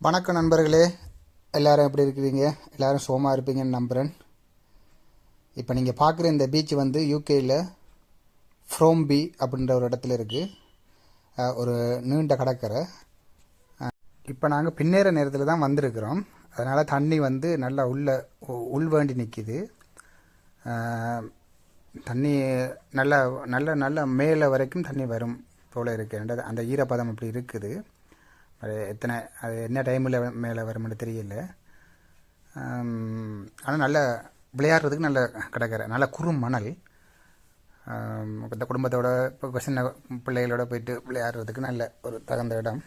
வணக்கம் நண்பர்களே. எல்லோரும் எப்படி இருக்கிறீங்க? எல்லாரும் சோமா இருப்பீங்கன்னு நம்புகிறேன் இப்போ நீங்கள் பார்க்குற இந்த பீச் வந்து யூகேயில் ஃப்ரோம்பி அப்படின்ற ஒரு இடத்துல இருக்குது ஒரு நீண்ட கடற்கரை. இப்போ நாங்கள் பின்னேற நேரத்தில் தான் வந்திருக்கிறோம். அதனால் தண்ணி வந்து நல்லா உள்ள உ- உள் வேண்டி நிற்கிது தண்ணி நல்லா நல்ல நல்ல மேலே வரைக்கும் தண்ணி வரும் போல் இருக்குது அந்த ஈரப்பதம் அப்படி இருக்குது. அது எத்தனை அது என்ன டைமில் மேலே வரும்னு தெரியல. ஆனால் நல்ல விளையாடுறதுக்கு நல்ல கிடக்கிற நல்ல குறும் மணல். இந்த குடும்பத்தோட இப்போ சின்ன பிள்ளைகளோட போயிட்டு விளையாடுறதுக்கு நல்ல ஒரு தகுந்த இடம்.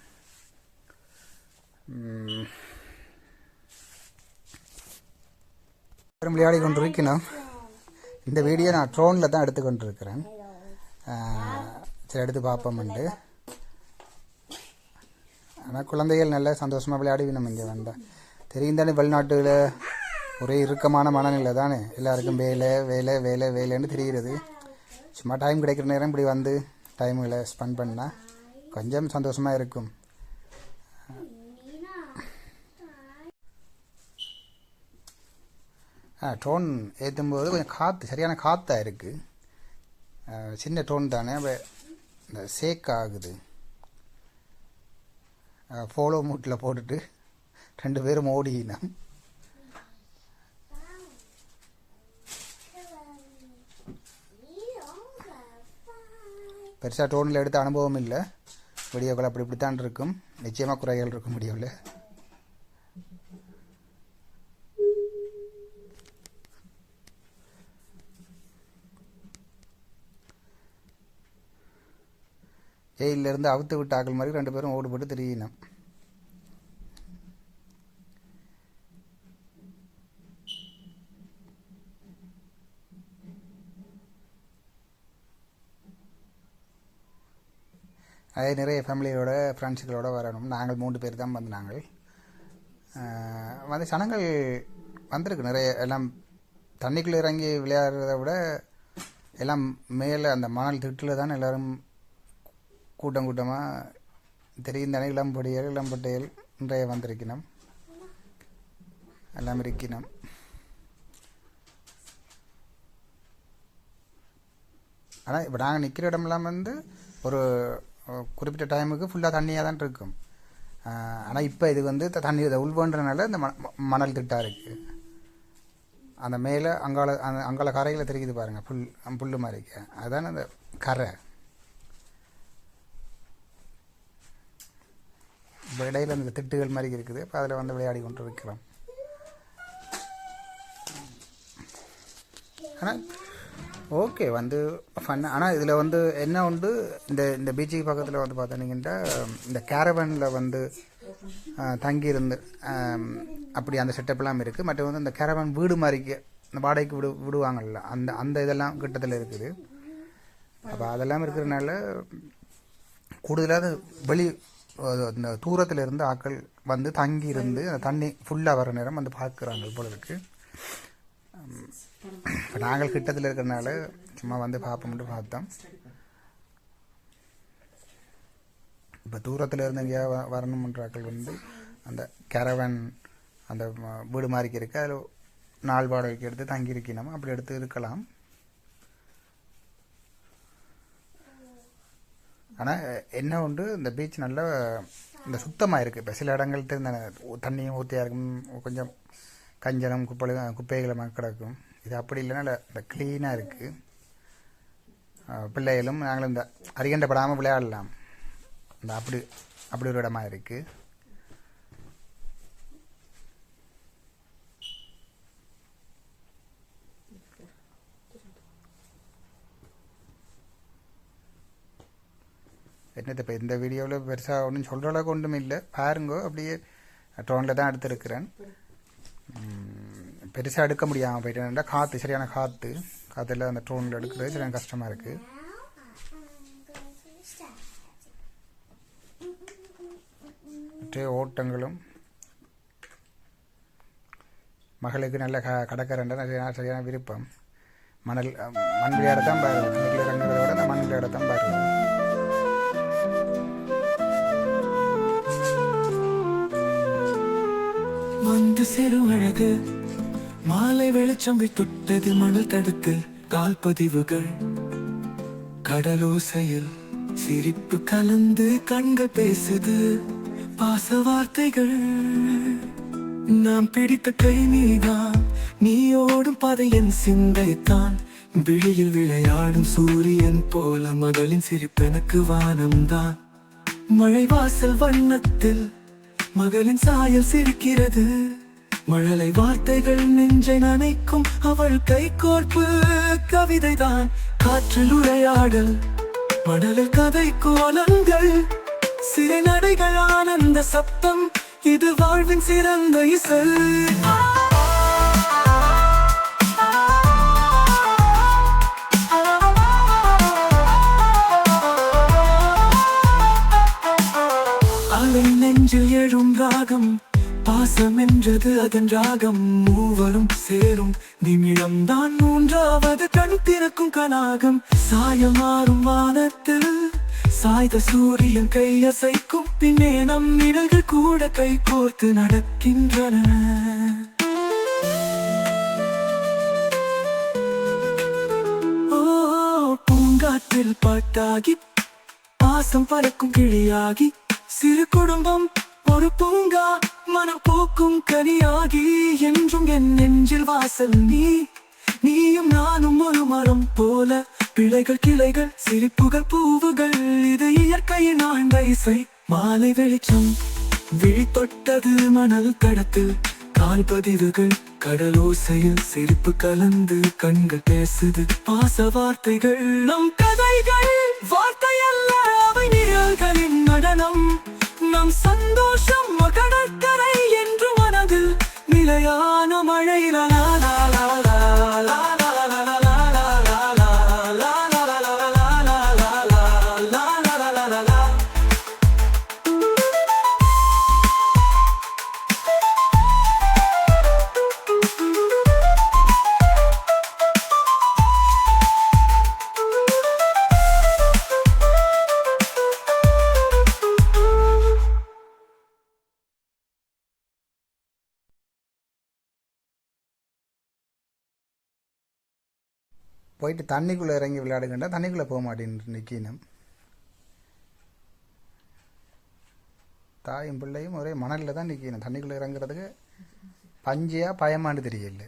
விளையாடி கொண்டிருக்கணும். இந்த வீடியோ நான் ட்ரோனில் தான் எடுத்து சரி எடுத்து பார்ப்போம்ண்டு ஆனால் குழந்தைகள் நல்ல சந்தோஷமாக விளையாடி நம்ம இங்கே வந்தால் தெரியும் தானே வெளிநாட்டில் ஒரே இறுக்கமான மனநிலை தானே? எல்லாருக்கும் வேலை வேலை வேலை வேலைன்னு தெரிகிறது. சும்மா டைம் கிடைக்கிற நேரம் இப்படி வந்து டைமில் ஸ்பெண்ட் பண்ணால் கொஞ்சம் சந்தோஷமாக இருக்கும். ஆ டோன் ஏற்றும்போது கொஞ்சம் காற்று சரியான காற்றாக இருக்குது சின்ன டோன் தானே இந்த சேக் ஆகுது. ஃபாலோ மூட்டில் போட்டுட்டு ரெண்டு பேரும் ஓடினோம் பெருசாக டோனில் எடுத்த அனுபவம் இல்லை. வீடியோக்கள் அப்படி இப்படித்தான் இருக்கும். நிச்சயமாக குறைகள் இருக்கும் வீடியோவில் ஜெயிலிருந்து அவுத்து விட்ட ஆக்கள் மாதிரி ரெண்டு பேரும் ஓடுபட்டு திரியினோம். அதே நிறைய ஃபேமிலியோட ஃப்ரெண்ட்ஸுகளோட வரணும். நாங்கள் மூன்று பேர் தான் வந்து நாங்கள். வந்து சனங்கள் வந்திருக்கு நிறைய. எல்லாம் தண்ணிக்குள்ளே இறங்கி விளையாடுறத விட எல்லாம் மேலே அந்த மணல் திட்டில் தான் எல்லாரும் கூட்டம் கூட்டமாக தெரியும் இளம்பொடியல் இளம்பொட்டையல் இன்றைய வந்திருக்கணும் எல்லாம் இருக்கணும் ஆனால் இப்போ நாங்கள் நிற்கிற இடமெல்லாம் வந்து ஒரு குறிப்பிட்ட டைமுக்கு ஃபுல்லாக தண்ணியாக தான் இருக்கும். ஆனால் இப்போ இது வந்து தண்ணி உள்வன்றனால இந்த ம- மணல் திட்டாக இருக்குது அந்த மேலே அங்கால அந்த அங்கால கரையில் தெரிக்குது பாருங்கள் புல் புல் இருக்கு. அதுதான் அந்த கரை. இப்போ இடையில அந்த திட்டுகள் மாதிரி இருக்குது. இப்போ அதில் வந்து விளையாடி கொண்டு இருக்கிறோம் ஆனால் ஓகே வந்து ஃபன் ஆனால் இதில் வந்து என்ன உண்டு? இந்த இந்த பீச்சுக்கு பக்கத்தில் வந்து பார்த்தீங்கன்னா இந்த கேரவனில் வந்து தங்கியிருந்து அப்படி அந்த செட்டப்லாம் இருக்குது மற்றும் வந்து இந்த கேரவன் வீடு மாதிரிக்கு இந்த வாடகைக்கு விடு விடுவாங்கல்ல அந்த அந்த இதெல்லாம் கிட்டத்தில் இருக்குது. அப்போ அதெல்லாம் இருக்கிறனால கூடுதலாக வெளி அந்த இந்த தூரத்தில் இருந்து ஆட்கள் வந்து தங்கி இருந்து அந்த தண்ணி ஃபுல்லாக வர நேரம் வந்து பார்க்குறாங்க போல இருக்கு. இப்போ நாங்கள் கிட்டத்தில் இருக்கிறனால சும்மா வந்து பார்ப்போம்ட்டு பார்த்தோம். இப்போ தூரத்தில் இருந்து எங்கேயா வ- வரணுன்ற ஆட்கள் வந்து அந்த கேரவன் அந்த வீடு மாதிரி இருக்கு அதில் நாள் வாடகைக்கு எடுத்து தங்கியிருக்கணும். அப்படி எடுத்து இருக்கலாம். ஆனால் என்ன உண்டு இந்த பீச் நல்ல இந்த சுத்தமாக இருக்குது இப்போ சில இடங்கள்ட்ட இந்த தண்ணியும் ஊற்றியாக இருக்கும் கொஞ்சம் கஞ்சனம் குப்பை குப்பைகளை கிடக்கும். இது அப்படி இல்லைன்னா இந்த க்ளீனாக இருக்குது பிள்ளைகளும் நாங்களும் இந்த அரிகண்டப்படாமல் விளையாடலாம். இந்த அப்படி அப்படி ஒரு இடமா இருக்குது என்னது இப்போ இந்த வீடியோவில் பெருசாக ஒன்றும் சொல்கிற அளவுக்கு ஒன்றும் இல்லை. பாருங்கோ அப்படியே ட்ரோனில் தான் எடுத்திருக்கிறேன். பெருசாக எடுக்க முடியாமல் போயிட்டேன்டா காற்று சரியான காற்று காற்றுல அந்த ட்ரோனில் எடுக்கிறது சரியான கஷ்டமாக இருக்குது ஓட்டங்களும் மகளுக்கு நல்ல க கடற்கரண்ட சரியான சரியான விருப்பம். மணல் மண் விளையாடத்தான் பாருங்க தண்ணிக்குள்ள இறங்குறத விட அந்த மண் விளையாடத்தான் பாருங்கள் வந்து சிறு அழகு மாலை வெளிச்சம் தொட்டது மணல் தடுத்து கால்பதிவுகள். கடலோசையில் சிரிப்பு கலந்து கண்கள் பேசுது. பாச வார்த்தைகள். நாம் பிடித்த கை நீதான். நீ ஓடும் பாதை என் சிந்தைத்தான். விழியில் விளையாடும் சூரியன் போல மகளின் சிரிப்பு எனக்கு வானம்தான். மழை வாசல் வண்ணத்தில் மகளின் சாயல் சிரிக்கிறது. மழலை வார்த்தைகள் நெஞ்சை நனைக்கும் அவள் கைகோர்ப்பு கவிதைதான். காற்றில் உரையாடல் மணலில் கதை கோலங்கள். சிறை நடைகள் ஆனந்த சப்தம் இது வாழ்வின் சிறந்த இசை. அலை நெஞ்சில் எழும் ராகம் பாசம் என்றது அதன் ராகம். மூவரும் சேரும் நிமிடம் தான் மூன்றாவது. கண் திறக்கும் கனாகம். சாயமாறும் வானத்தில். சாய்த சூரியன் கையசைக்கும் பின்னே நம் நிழல்கள் கூட கை கோர்த்து நடக்கின்றன. பூங்காற்றில் பாட்டாகி. பாசம் பறக்கும் கிளியாகி. சிறு குடும்பம் ஒரு பூங்கா மனம் போக்கும் கனியாகி என்றும் என் நெஞ்சில் வாசல் நீ. நீயும் நானும் ஒரு மரம் போல. பிழைகள் கிளைகள் சிரிப்புகள் பூவுகள் இது இயற்கையின் ஆழ்ந்த இசை. மாலை வெளிச்சம் விழித்தொட்டது மணல் கடத்து கால்பதிவுகள் கடலோசையில் சிரிப்பு கலந்து கண்கள் பேசுது. பாச வார்த்தைகள் நம் கதைகள் வார்த்தை அல்ல அவை நிழல்களின் நடனம். நம் சந்தோஷம். கடற்கரை என்று மனதில் நிலையான மழையிலான போயிட்டு தண்ணிக்குள்ளே இறங்கி விளையாடுங்கண்டா தண்ணிக்குள்ளே போக மாட்டேன்னு நிற்கினும் தாயும் பிள்ளையும் ஒரே மணலில் தான் நிற்கணும் தண்ணிக்குள்ளே இறங்குறதுக்கு பஞ்சையா பயமான்னு தெரியல.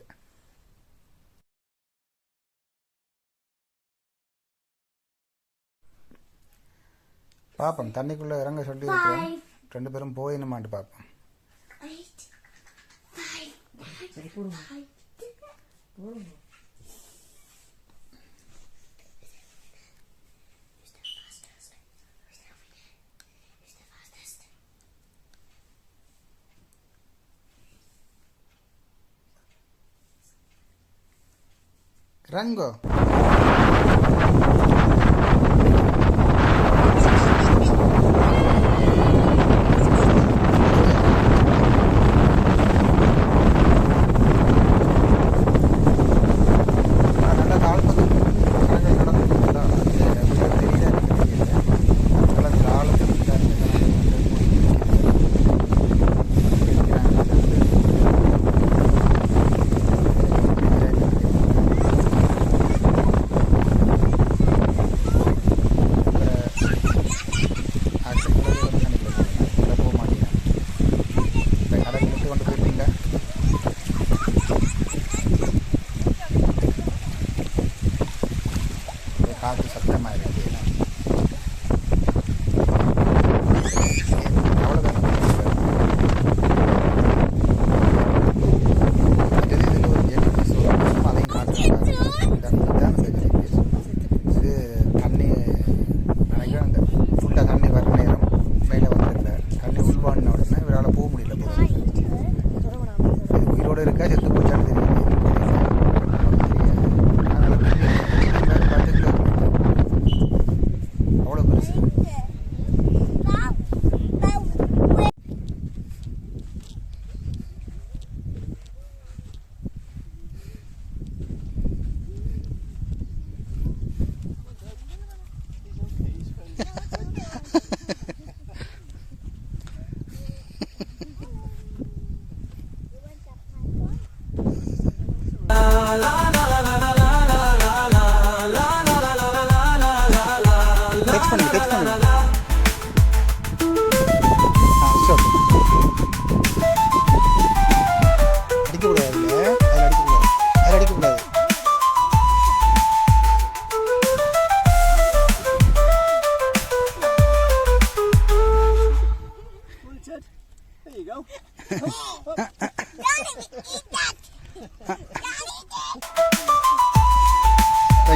பார்ப்போம் தண்ணிக்குள்ளே இறங்க சொல்லி ரெண்டு பேரும் போயினுமான்ட்டு பார்ப்போம் 라는 거. casi hasta escuchar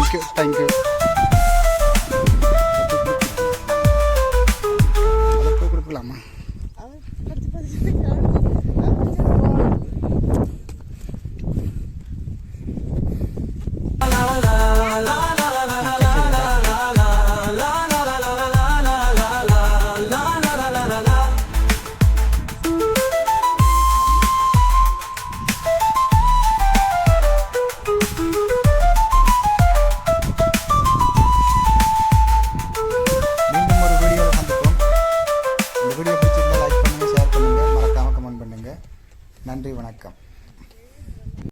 okay thank you